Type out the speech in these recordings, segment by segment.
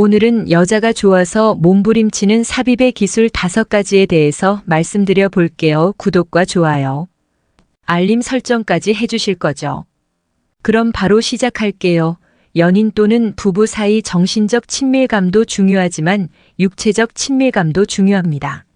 오늘은 여자가 좋아서 몸부림치는 삽입의 기술 다섯 가지에 대해서 말씀드려 볼게요. 구독과 좋아요. 알림 설정까지 해주실 거죠. 그럼 바로 시작할게요. 연인 또는 부부 사이 정신적 친밀감도 중요하지만 육체적 친밀감도 중요합니다.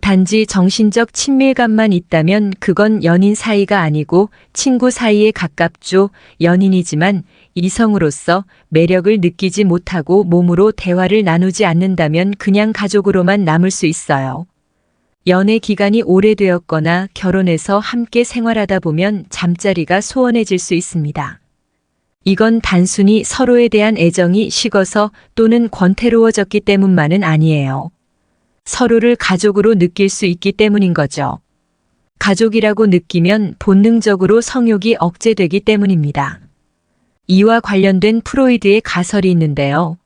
단지 정신적 친밀감만 있다면 그건 연인 사이가 아니고 친구 사이에 가깝죠. 연인이지만 이성으로서 매력을 느끼지 못하고 몸으로 대화를 나누지 않는다면 그냥 가족으로만 남을 수 있어요. 연애 기간이 오래되었거나 결혼해서 함께 생활하다 보면 잠자리가 소원해질 수 있습니다. 이건 단순히 서로에 대한 애정이 식어서 또는 권태로워졌기 때문만은 아니에요. 서로를 가족으로 느낄 수 있기 때문인 거죠. 가족이라고 느끼면 본능적으로 성욕이 억제되기 때문입니다. 이와 관련된 프로이드의 가설이 있는데요.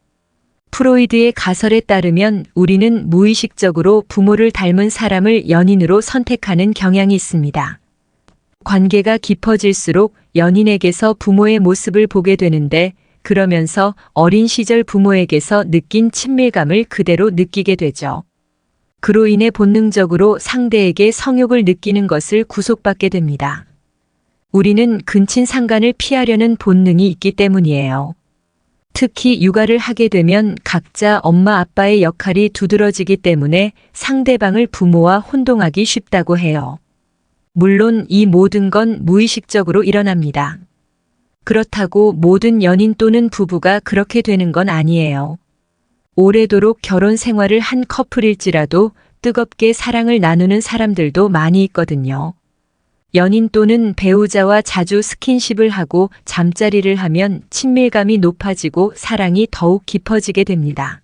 프로이드의 가설에 따르면 우리는 무의식적으로 부모를 닮은 사람을 연인으로 선택하는 경향이 있습니다. 관계가 깊어질수록 연인에게서 부모의 모습을 보게 되는데 그러면서 어린 시절 부모에게서 느낀 친밀감을 그대로 느끼게 되죠. 그로 인해 본능적으로 상대에게 성욕을 느끼는 것을 구속받게 됩니다. 우리는 근친 상간을 피하려는 본능이 있기 때문이에요. 특히 육아를 하게 되면 각자 엄마 아빠의 역할이 두드러지기 때문에 상대방을 부모와 혼동하기 쉽다고 해요. 물론 이 모든 건 무의식적으로 일어납니다. 그렇다고 모든 연인 또는 부부가 그렇게 되는 건 아니에요. 오래도록 결혼 생활을 한 커플일지라도 뜨겁게 사랑을 나누는 사람들도 많이 있거든요. 연인 또는 배우자와 자주 스킨십을 하고 잠자리를 하면 친밀감이 높아지고 사랑이 더욱 깊어지게 됩니다.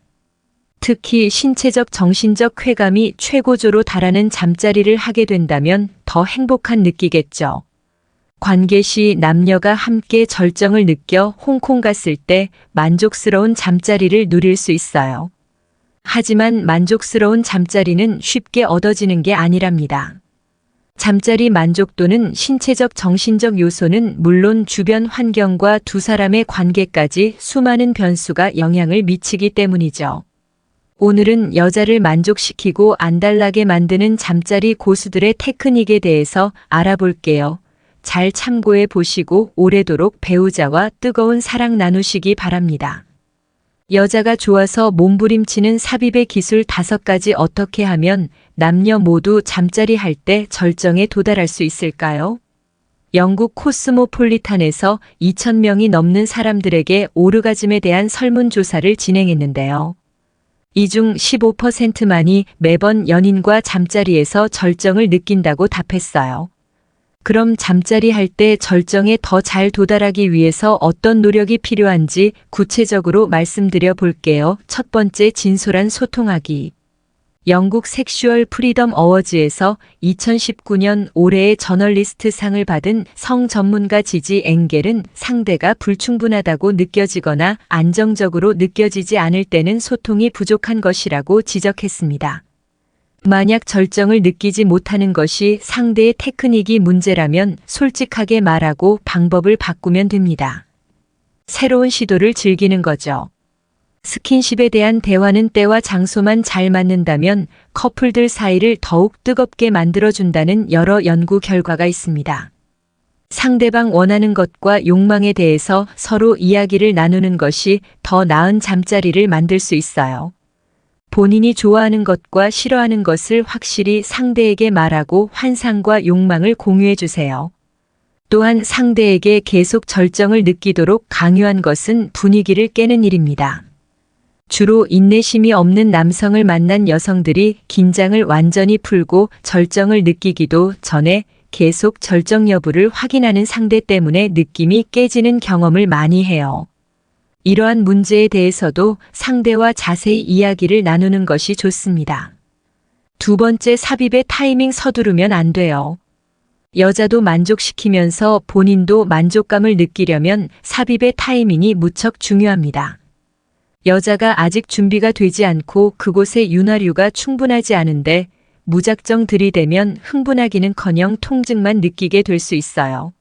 특히 신체적 정신적 쾌감이 최고조로 달하는 잠자리를 하게 된다면 더 행복한 느끼겠죠. 관계 시 남녀가 함께 절정을 느껴 홍콩 갔을 때 만족스러운 잠자리를 누릴 수 있어요. 하지만 만족스러운 잠자리는 쉽게 얻어지는 게 아니랍니다. 잠자리 만족도는 신체적 정신적 요소는 물론 주변 환경과 두 사람의 관계까지 수많은 변수가 영향을 미치기 때문이죠. 오늘은 여자를 만족시키고 안달나게 만드는 잠자리 고수들의 테크닉에 대해서 알아볼게요. 잘 참고해 보시고 오래도록 배우자와 뜨거운 사랑 나누시기 바랍니다. 여자가 좋아서 몸부림치는 삽입의 기술 다섯 가지 어떻게 하면 남녀 모두 잠자리 할 때 절정에 도달할 수 있을까요? 영국 코스모폴리탄에서 2,000명이 넘는 사람들에게 오르가즘에 대한 설문조사를 진행했는데요. 이 중 15%만이 매번 연인과 잠자리에서 절정을 느낀다고 답했어요. 그럼 잠자리 할 때 절정에 더 잘 도달하기 위해서 어떤 노력이 필요한지 구체적으로 말씀드려 볼게요. 첫 번째 진솔한 소통하기. 영국 섹슈얼 프리덤 어워즈에서 2019년 올해의 저널리스트 상을 받은 성 전문가 지지 앵겔은 상대가 불충분하다고 느껴지거나 안정적으로 느껴지지 않을 때는 소통이 부족한 것이라고 지적했습니다. 만약 절정을 느끼지 못하는 것이 상대의 테크닉이 문제라면 솔직하게 말하고 방법을 바꾸면 됩니다. 새로운 시도를 즐기는 거죠. 스킨십에 대한 대화는 때와 장소만 잘 맞는다면 커플들 사이를 더욱 뜨겁게 만들어준다는 여러 연구 결과가 있습니다. 상대방 원하는 것과 욕망에 대해서 서로 이야기를 나누는 것이 더 나은 잠자리를 만들 수 있어요. 본인이 좋아하는 것과 싫어하는 것을 확실히 상대에게 말하고 환상과 욕망을 공유해 주세요. 또한 상대에게 계속 절정을 느끼도록 강요한 것은 분위기를 깨는 일입니다. 주로 인내심이 없는 남성을 만난 여성들이 긴장을 완전히 풀고 절정을 느끼기도 전에 계속 절정 여부를 확인하는 상대 때문에 느낌이 깨지는 경험을 많이 해요. 이러한 문제에 대해서도 상대와 자세히 이야기를 나누는 것이 좋습니다. 두 번째 삽입의 타이밍 서두르면 안 돼요. 여자도 만족시키면서 본인도 만족감을 느끼려면 삽입의 타이밍이 무척 중요합니다. 여자가 아직 준비가 되지 않고 그곳에 윤활유가 충분하지 않은데 무작정 들이대면 흥분하기는커녕 통증만 느끼게 될 수 있어요.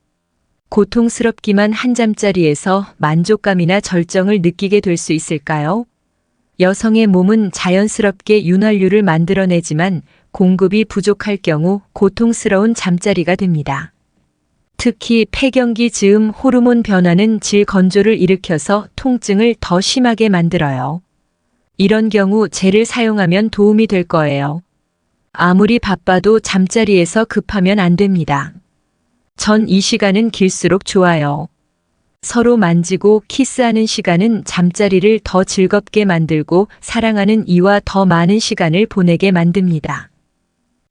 고통스럽기만 한 잠자리에서 만족감이나 절정을 느끼게 될 수 있을까요? 여성의 몸은 자연스럽게 윤활유를 만들어내지만 공급이 부족할 경우 고통스러운 잠자리가 됩니다. 특히 폐경기 즈음 호르몬 변화는 질 건조를 일으켜서 통증을 더 심하게 만들어요. 이런 경우 젤을 사용하면 도움이 될 거예요. 아무리 바빠도 잠자리에서 급하면 안 됩니다. 전 이 시간은 길수록 좋아요. 서로 만지고 키스하는 시간은 잠자리를 더 즐겁게 만들고 사랑하는 이와 더 많은 시간을 보내게 만듭니다.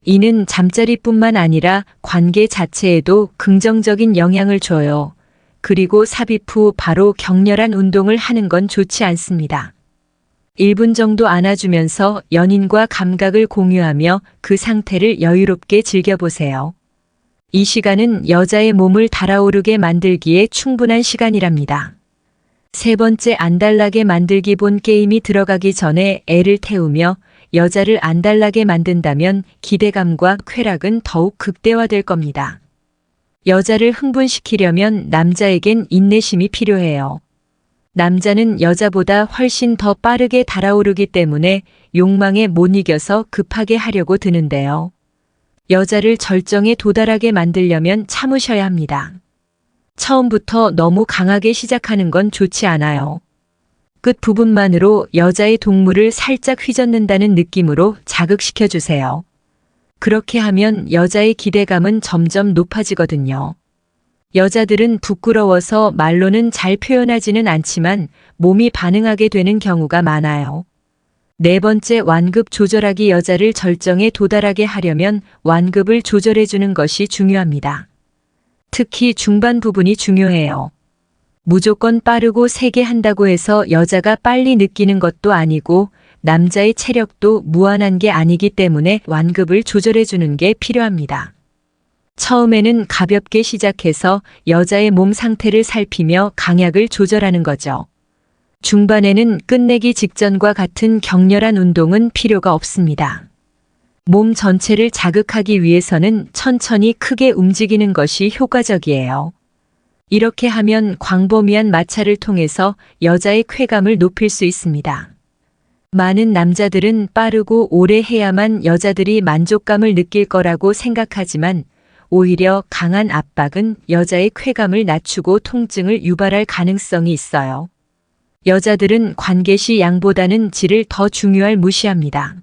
이는 잠자리뿐만 아니라 관계 자체에도 긍정적인 영향을 줘요. 그리고 삽입 후 바로 격렬한 운동을 하는 건 좋지 않습니다. 1분 정도 안아주면서 연인과 감각을 공유하며 그 상태를 여유롭게 즐겨보세요. 이 시간은 여자의 몸을 달아오르게 만들기에 충분한 시간이랍니다. 세 번째 안달나게 만들기 본 게임이 들어가기 전에 애를 태우며 여자를 안달나게 만든다면 기대감과 쾌락은 더욱 극대화될 겁니다. 여자를 흥분시키려면 남자에겐 인내심이 필요해요. 남자는 여자보다 훨씬 더 빠르게 달아오르기 때문에 욕망에 못 이겨서 급하게 하려고 드는데요. 여자를 절정에 도달하게 만들려면 참으셔야 합니다. 처음부터 너무 강하게 시작하는 건 좋지 않아요. 끝 부분만으로 여자의 동물을 살짝 휘젓는다는 느낌으로 자극시켜 주세요. 그렇게 하면 여자의 기대감은 점점 높아지거든요. 여자들은 부끄러워서 말로는 잘 표현하지는 않지만 몸이 반응하게 되는 경우가 많아요. 네 번째 완급 조절하기 여자를 절정에 도달하게 하려면 완급을 조절해 주는 것이 중요합니다. 특히 중반 부분이 중요해요. 무조건 빠르고 세게 한다고 해서 여자가 빨리 느끼는 것도 아니고 남자의 체력도 무한한 게 아니기 때문에 완급을 조절해 주는 게 필요합니다. 처음에는 가볍게 시작해서 여자의 몸 상태를 살피며 강약을 조절하는 거죠. 중반에는 끝내기 직전과 같은 격렬한 운동은 필요가 없습니다. 몸 전체를 자극하기 위해서는 천천히 크게 움직이는 것이 효과적이에요. 이렇게 하면 광범위한 마찰을 통해서 여자의 쾌감을 높일 수 있습니다. 많은 남자들은 빠르고 오래 해야만 여자들이 만족감을 느낄 거라고 생각하지만 오히려 강한 압박은 여자의 쾌감을 낮추고 통증을 유발할 가능성이 있어요. 여자들은 관계 시 양보다는 질을 더 중요할 무시합니다.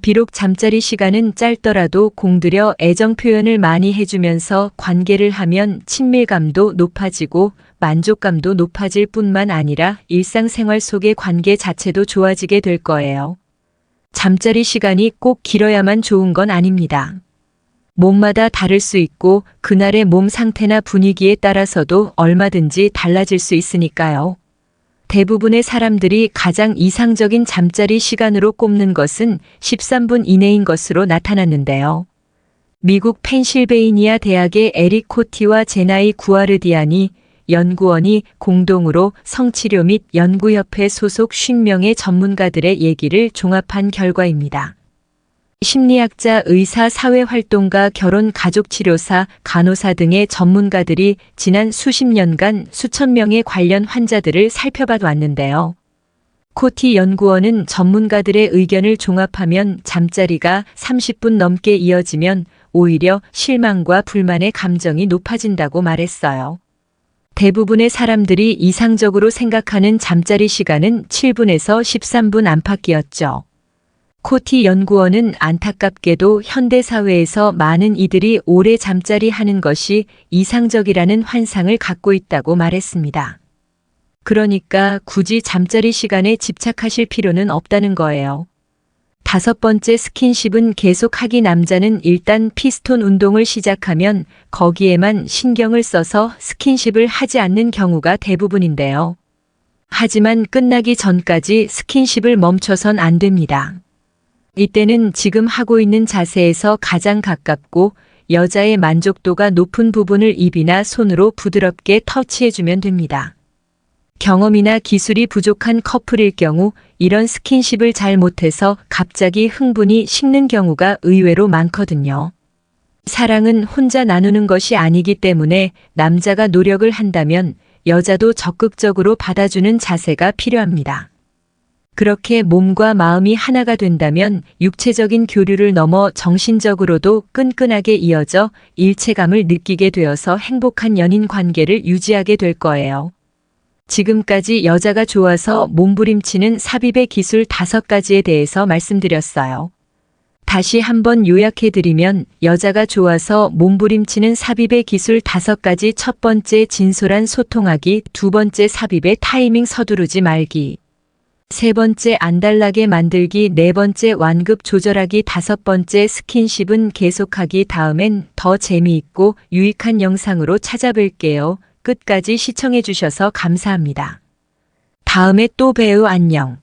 비록 잠자리 시간은 짧더라도 공들여 애정 표현을 많이 해주면서 관계를 하면 친밀감도 높아지고 만족감도 높아질 뿐만 아니라 일상생활 속의 관계 자체도 좋아지게 될 거예요. 잠자리 시간이 꼭 길어야만 좋은 건 아닙니다. 몸마다 다를 수 있고 그날의 몸 상태나 분위기에 따라서도 얼마든지 달라질 수 있으니까요. 대부분의 사람들이 가장 이상적인 잠자리 시간으로 꼽는 것은 13분 이내인 것으로 나타났는데요. 미국 펜실베이니아 대학의 에릭 코티와 제나이 구아르디안이 연구원이 공동으로 성치료 및 연구협회 소속 50명의 전문가들의 얘기를 종합한 결과입니다. 심리학자, 의사, 사회활동가, 결혼, 가족치료사, 간호사 등의 전문가들이 지난 수십 년간 수천 명의 관련 환자들을 살펴봐 왔는데요. 코티 연구원은 전문가들의 의견을 종합하면 잠자리가 30분 넘게 이어지면 오히려 실망과 불만의 감정이 높아진다고 말했어요. 대부분의 사람들이 이상적으로 생각하는 잠자리 시간은 7분에서 13분 안팎이었죠. 코티 연구원은 안타깝게도 현대사회에서 많은 이들이 오래 잠자리 하는 것이 이상적이라는 환상을 갖고 있다고 말했습니다. 그러니까 굳이 잠자리 시간에 집착하실 필요는 없다는 거예요. 다섯 번째 스킨십은 계속 하기 남자는 일단 피스톤 운동을 시작하면 거기에만 신경을 써서 스킨십을 하지 않는 경우가 대부분인데요. 하지만 끝나기 전까지 스킨십을 멈춰선 안 됩니다. 이때는 지금 하고 있는 자세에서 가장 가깝고 여자의 만족도가 높은 부분을 입이나 손으로 부드럽게 터치해주면 됩니다. 경험이나 기술이 부족한 커플일 경우 이런 스킨십을 잘 못해서 갑자기 흥분이 식는 경우가 의외로 많거든요. 사랑은 혼자 나누는 것이 아니기 때문에 남자가 노력을 한다면 여자도 적극적으로 받아주는 자세가 필요합니다. 그렇게 몸과 마음이 하나가 된다면 육체적인 교류를 넘어 정신적으로도 끈끈하게 이어져 일체감을 느끼게 되어서 행복한 연인 관계를 유지하게 될 거예요. 지금까지 여자가 좋아서 몸부림치는 삽입의 기술 다섯 가지에 대해서 말씀드렸어요. 다시 한번 요약해드리면 여자가 좋아서 몸부림치는 삽입의 기술 다섯 가지 첫 번째 진솔한 소통하기, 두 번째 삽입의 타이밍 서두르지 말기, 세 번째 안달나게 만들기, 네 번째 완급 조절하기, 다섯 번째 스킨십은 계속하기 다음엔 더 재미있고 유익한 영상으로 찾아뵐게요. 끝까지 시청해주셔서 감사합니다. 다음에 또 봬요. 안녕.